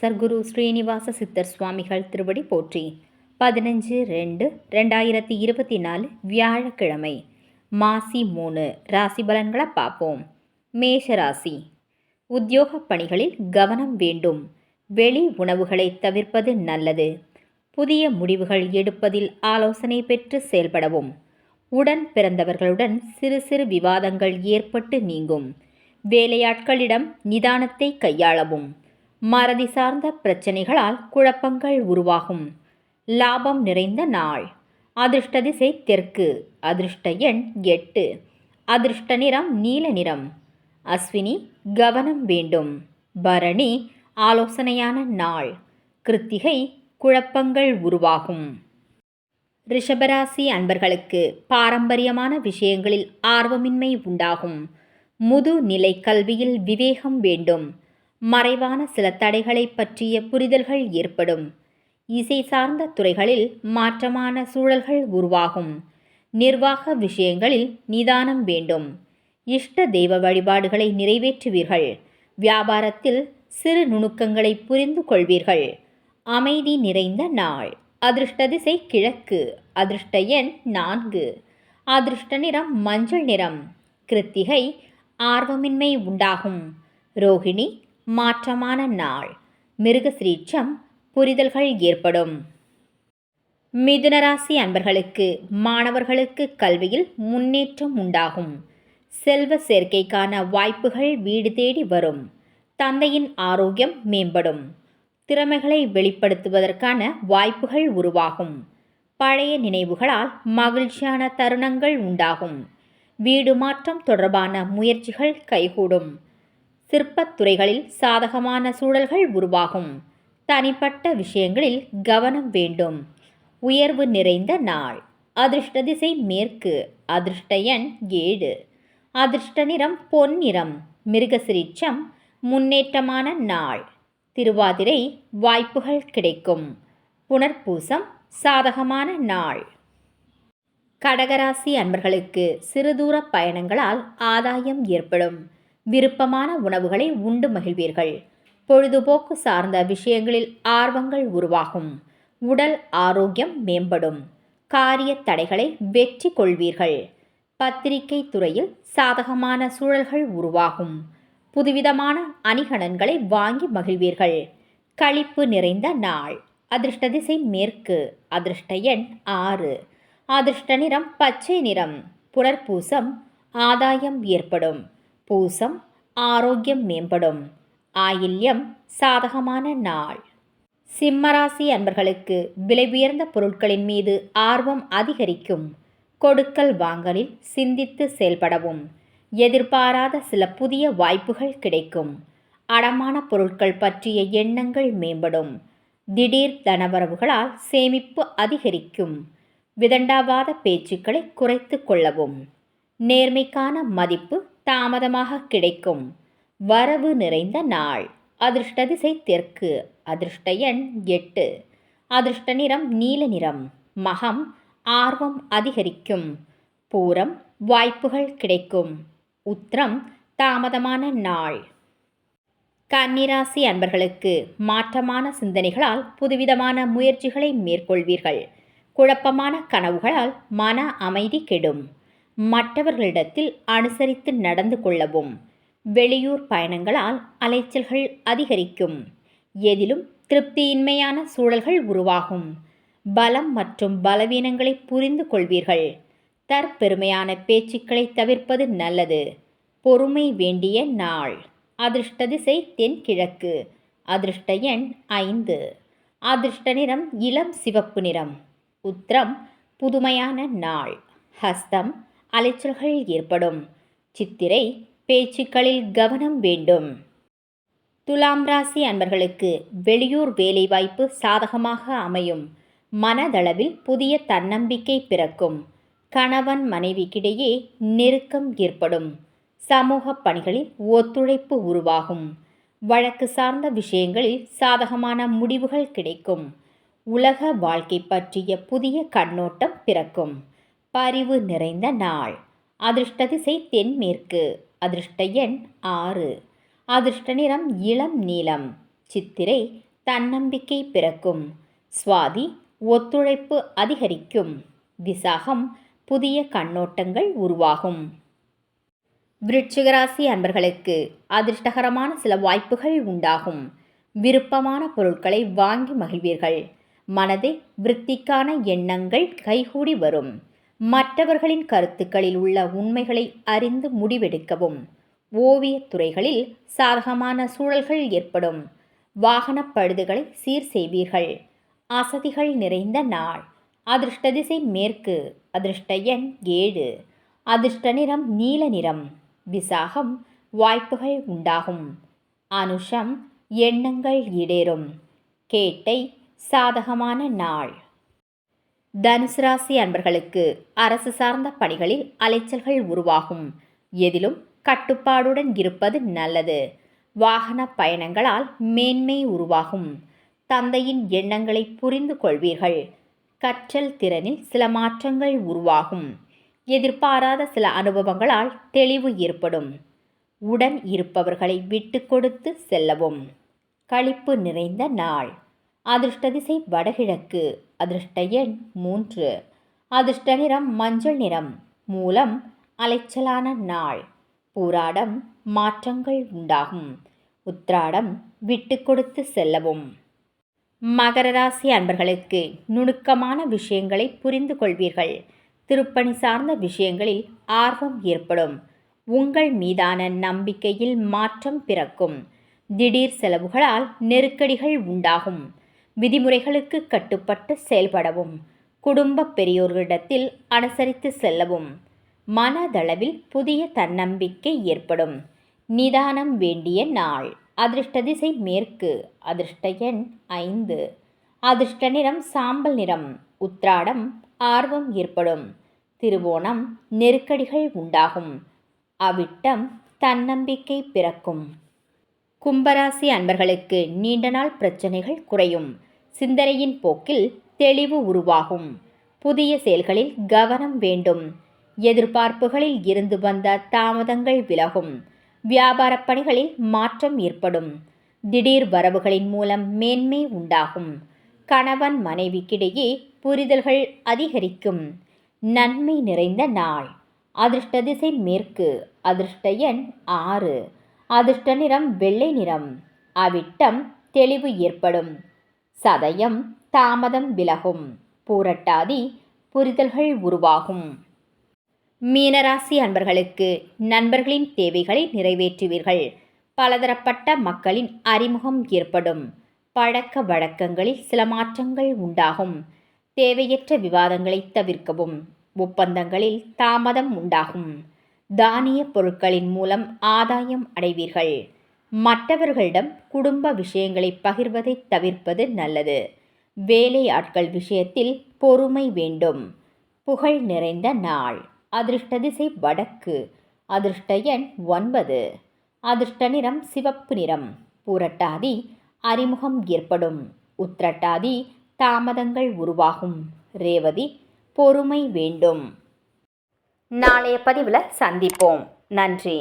சர்க்குரு ஸ்ரீனிவாச சித்தர் சுவாமிகள் திருவடி போற்றி. பதினஞ்சு ரெண்டு ரெண்டாயிரத்தி இருபத்தி நாலு வியாழக்கிழமை. மாசி மூணு ராசி பலன்களை பார்ப்போம். மேஷ ராசி. உத்தியோக பணிகளில் கவனம் வேண்டும். வெளி உணவுகளை தவிர்ப்பது நல்லது. புதிய முடிவுகள் எடுப்பதில் ஆலோசனை பெற்று செயல்படவும். உடன் பிறந்தவர்களுடன் சிறு சிறு விவாதங்கள் ஏற்பட்டு நீங்கும். வேலையாட்களிடம் நிதானத்தை கையாளவும். மறதி சார்ந்த பிரச்சனைகளால் குழப்பங்கள் உருவாகும். லாபம் நிறைந்த நாள். அதிர்ஷ்ட திசை தெற்கு. அதிர்ஷ்ட எண் எட்டு. அதிர்ஷ்ட நிறம் நீல நிறம். அஸ்வினி கவனம் வேண்டும். பரணி ஆலோசனையான நாள். கிருத்திகை குழப்பங்கள் உருவாகும். ரிஷபராசி அன்பர்களுக்கு பாரம்பரியமான விஷயங்களில் ஆர்வமின்மை உண்டாகும். முதுநிலை கல்வியில் விவேகம் வேண்டும். மறைவான சில தடைகளை பற்றிய புரிதல்கள் ஏற்படும். இசை சார்ந்த துறைகளில் மாற்றமான சூழல்கள் உருவாகும். நிர்வாக விஷயங்களில் நிதானம் வேண்டும். இஷ்ட தெய்வ வழிபாடுகளை நிறைவேற்றுவீர்கள். வியாபாரத்தில் சிறு நுணுக்கங்களை புரிந்து கொள்வீர்கள். அமைதி நிறைந்த நாள். அதிர்ஷ்ட திசை கிழக்கு. அதிர்ஷ்ட எண் நான்கு. அதிர்ஷ்ட நிறம் மஞ்சள் நிறம். கிருத்திகை ஆர்வமின்மை உண்டாகும். ரோகிணி மாற்றமான நாள். மிருகசிரீட்சம் புரிதல்கள் ஏற்படும். மிதுனராசி அன்பர்களுக்கு மாணவர்களுக்கு கல்வியில் முன்னேற்றம் உண்டாகும். செல்வ சேர்க்கைக்கான வாய்ப்புகள் வீடு தேடி வரும். தந்தையின் ஆரோக்கியம் மேம்படும். திறமைகளை வெளிப்படுத்துவதற்கான வாய்ப்புகள் உருவாகும். பழைய நினைவுகளால் மகிழ்ச்சியான தருணங்கள் உண்டாகும். வீடு மாற்றம் தொடர்பான முயற்சிகள் கைகூடும். சிற்பத்துறைகளில் சாதகமான சூழல்கள் உருவாகும். தனிப்பட்ட விஷயங்களில் கவனம் வேண்டும். உயர்வு நிறைந்த நாள். அதிர்ஷ்ட திசை மேற்கு. அதிர்ஷ்ட எண் ஏழு. அதிர்ஷ்ட நிறம் பொன்னிறம் மிருகசிரீச்சம் முன்னேற்றமான நாள். திருவாதிரை வாய்ப்புகள் கிடைக்கும். புனர்பூசம் சாதகமான நாள். கடகராசி அன்பர்களுக்கு சிறுதூர பயணங்களால் ஆதாயம் ஏற்படும். விருப்பமான உணவுகளை உண்டு மகிழ்வீர்கள். பொழுதுபோக்கு சார்ந்த விஷயங்களில் ஆர்வங்கள் உருவாகும். உடல் ஆரோக்கியம் மேம்படும். காரிய தடைகளை வெற்றி கொள்வீர்கள். பத்திரிகை துறையில் சாதகமான சூழல்கள் உருவாகும். புதுவிதமான அணிகலன்களை வாங்கி மகிழ்வீர்கள். களிப்பு நிறைந்த நாள். அதிர்ஷ்ட திசை மேற்கு. அதிர்ஷ்ட எண் ஆறு. அதிர்ஷ்ட நிறம் பச்சை நிறம். புனர்பூசம். ஆதாயம் ஏற்படும். பூசம் ஆரோக்கியம் மேம்படும். ஆயில்யம் சாதகமான நாள். சிம்மராசி அன்பர்களுக்கு விலை உயர்ந்த பொருட்களின் மீது ஆர்வம் அதிகரிக்கும். கொடுக்கல் வாங்கலில் சிந்தித்து செயல்படவும். எதிர்பாராத சில புதிய வாய்ப்புகள் கிடைக்கும். அடமான பொருட்கள் பற்றிய எண்ணங்கள் மேம்படும். திடீர் தனவரவுகளால் சேமிப்பு அதிகரிக்கும். விதண்டாவாத பேச்சுக்களை குறைத்து கொள்ளவும். நேர்மைக்கான மதிப்பு தாமதமாக கிடைக்கும். வரவு நிறைந்த நாள். அதிர்ஷ்ட திசை தெற்கு. அதிர்ஷ்ட எண் எட்டு. அதிர்ஷ்ட நிறம் நீல நிறம். மகம் ஆர்வம் அதிகரிக்கும். பூரம் வாய்ப்புகள் கிடைக்கும். உத்திரம் தாமதமான நாள். கன்னிராசி அன்பர்களுக்கு மாற்றமான சிந்தனைகளால் புதுவிதமான முயற்சிகளை மேற்கொள்வீர்கள். குழப்பமான கனவுகளால் மன அமைதி கெடும். மற்றவர்களிடத்தில் அனுசரித்து நடந்து கொள்ளவும். வெளியூர் பயணங்களால் அலைச்சல்கள் அதிகரிக்கும். எதிலும் திருப்தியின்மையான சூழல்கள் உருவாகும். பலம் மற்றும் பலவீனங்களை புரிந்து கொள்வீர்கள். தற்பெருமையான பேச்சுக்களை தவிர்ப்பது நல்லது. பொறுமை வேண்டிய நாள். அதிர்ஷ்ட திசை தென்கிழக்கு. அதிர்ஷ்ட எண் ஐந்து. அதிர்ஷ்ட நிறம் இளம் சிவப்பு நிறம். உத்திரம் புதுமையான நாள். ஹஸ்தம் அலைச்சல்கள் ஏற்படும். சித்திரை பேச்சுக்களில் கவனம் வேண்டும். துலாம் ராசி அன்பர்களுக்கு வெளியூர் வேலைவாய்ப்பு சாதகமாக அமையும். மனதளவில் புதிய தன்னம்பிக்கை பிறக்கும். கணவன் மனைவிக்கிடையே நெருக்கம் ஏற்படும். சமூக பணிகளில் ஒத்துழைப்பு உருவாகும். வழக்கு சார்ந்த விஷயங்களில் சாதகமான முடிவுகள் கிடைக்கும். உலக வாழ்க்கை பற்றிய புதிய கண்ணோட்டம் பிறக்கும். பரிவு நிறைந்த நாள். அதிர்ஷ்ட திசை தென்மேற்கு. அதிர்ஷ்ட எண் ஆறு. அதிர்ஷ்ட நிறம் இளம் நீலம் சித்திரை தன்னம்பிக்கை பிறக்கும். சுவாதி ஒத்துழைப்பு அதிகரிக்கும். விசாகம் புதிய கண்ணோட்டங்கள் உருவாகும். விருட்சிகராசி அன்பர்களுக்கு அதிர்ஷ்டகரமான சில வாய்ப்புகள் உண்டாகும். விருப்பமான பொருட்களை வாங்கி மகிழ்வீர்கள். மனதை விருத்திக்கான எண்ணங்கள் கைகூடி வரும். மற்றவர்களின் கருத்துக்களில் உள்ள உண்மைகளை அறிந்து முடிவெடுக்கவும். ஓவியத் துறைகளில் சாதகமான சூழல்கள் ஏற்படும். வாகனப் பழுதுகளை சீர் செய்வீர்கள். அசதிகள் நிறைந்த நாள். அதிர்ஷ்ட திசை மேற்கு. அதிர்ஷ்ட எண் ஏழு. அதிர்ஷ்ட நிறம் நீல நிறம். விசாகம் வாய்ப்புகள் உண்டாகும். அனுஷம் எண்ணங்கள் இடேறும். கேட்டை சாதகமான நாள். தனுசு ராசி அன்பர்களுக்கு அரசு சார்ந்த பணிகளில் அலைச்சல்கள் உருவாகும். எதிலும் கட்டுப்பாடுடன் இருப்பது நல்லது. வாகன பயணங்களால் மேன்மை உருவாகும். தந்தையின் எண்ணங்களை புரிந்து கொள்வீர்கள். கற்றல் திறனில் சில மாற்றங்கள் உருவாகும். எதிர்பாராத சில அனுபவங்களால் தெளிவு ஏற்படும். உடன் இருப்பவர்களை விட்டு கொடுத்து செல்லவும். களிப்பு நிறைந்த நாள். அதிர்ஷ்ட திசை வடகிழக்கு. அதிர்ஷ்ட எண் மூன்று. அதிர்ஷ்ட நிறம் மஞ்சள் நிறம். மூலம் அலைச்சலான நாள். பூராடம் மாற்றங்கள் உண்டாகும். உத்ராடம் விட்டு கொடுத்து செல்லவும். மகர ராசி அன்பர்களுக்கு நுணுக்கமான விஷயங்களை புரிந்து கொள்வீர்கள். திருப்பணி சார்ந்த விஷயங்களில் ஆர்வம் ஏற்படும். உங்கள் மீதான நம்பிக்கையில் மாற்றம் பிறக்கும். திடீர் செலவுகளால் நெருக்கடிகள் உண்டாகும். விதிமுறைகளுக்கு கட்டுப்பட்டு செயல்படவும் குடும்ப பெரியோர்களிடத்தில் அனுசரித்து செல்லவும் மனதளவில் புதிய தன்னம்பிக்கை ஏற்படும். நிதானம் வேண்டிய நாள். அதிர்ஷ்ட திசை மேற்கு. அதிர்ஷ்ட எண் ஐந்து. அதிர்ஷ்ட நிறம் சாம்பல் நிறம். உத்ராடம் ஆர்வம் ஏற்படும். திருவோணம் நெருக்கடிகள் உண்டாகும். அவிட்டம் தன்னம்பிக்கை பிறக்கும். கும்பராசி அன்பர்களுக்கு நீண்ட நாள் பிரச்சனைகள் குறையும். சிந்தனையின் போக்கில் தெளிவு உருவாகும். புதிய செயல்களில் கவனம் வேண்டும். எதிர்பார்ப்புகளில் இருந்து வந்த தாமதங்கள் விலகும். வியாபார பணிகளில் மாற்றம் ஏற்படும். திடீர் வரவுகளின் மூலம் மேன்மை உண்டாகும். கணவன் மனைவிக்கிடையே புரிதல்கள் அதிகரிக்கும். நன்மை நிறைந்த நாள். அதிர்ஷ்ட திசை மேற்கு அதிர்ஷ்ட எண் ஆறு. அதிர்ஷ்ட நிறம் வெள்ளை நிறம். அவிட்டம் தெளிவு ஏற்படும். சதயம் தாமதம் விலகும். பூரட்டாதி புரிதல்கள் உருவாகும். மீனராசி அன்பர்களுக்கு நண்பர்களின் தேவைகளை நிறைவேற்றுவீர்கள். பலதரப்பட்ட மக்களின் அறிமுகம் ஏற்படும். பழக்க வழக்கங்களில் சில மாற்றங்கள் உண்டாகும். தேவையற்ற விவாதங்களை தவிர்க்கவும். ஒப்பந்தங்களில் தாமதம் உண்டாகும். தானிய பொருட்களின் மூலம் ஆதாயம் அடைவீர்கள். மற்றவர்களிடம் குடும்ப விஷயங்களை பகிர்வதை தவிர்ப்பது நல்லது. வேலை ஆட்கள் விஷயத்தில் பொறுமை வேண்டும். புகழ் நிறைந்த நாள். அதிர்ஷ்ட திசை வடக்கு. அதிர்ஷ்ட எண் ஒன்பது. அதிர்ஷ்ட நிறம் சிவப்பு நிறம். பூரட்டாதி அறிமுகம் ஏற்படும். உத்திரட்டாதி தாமதங்கள் உருவாகும். ரேவதி பொறுமை வேண்டும். நாளைய பதிவில் சந்திப்போம். நன்றி.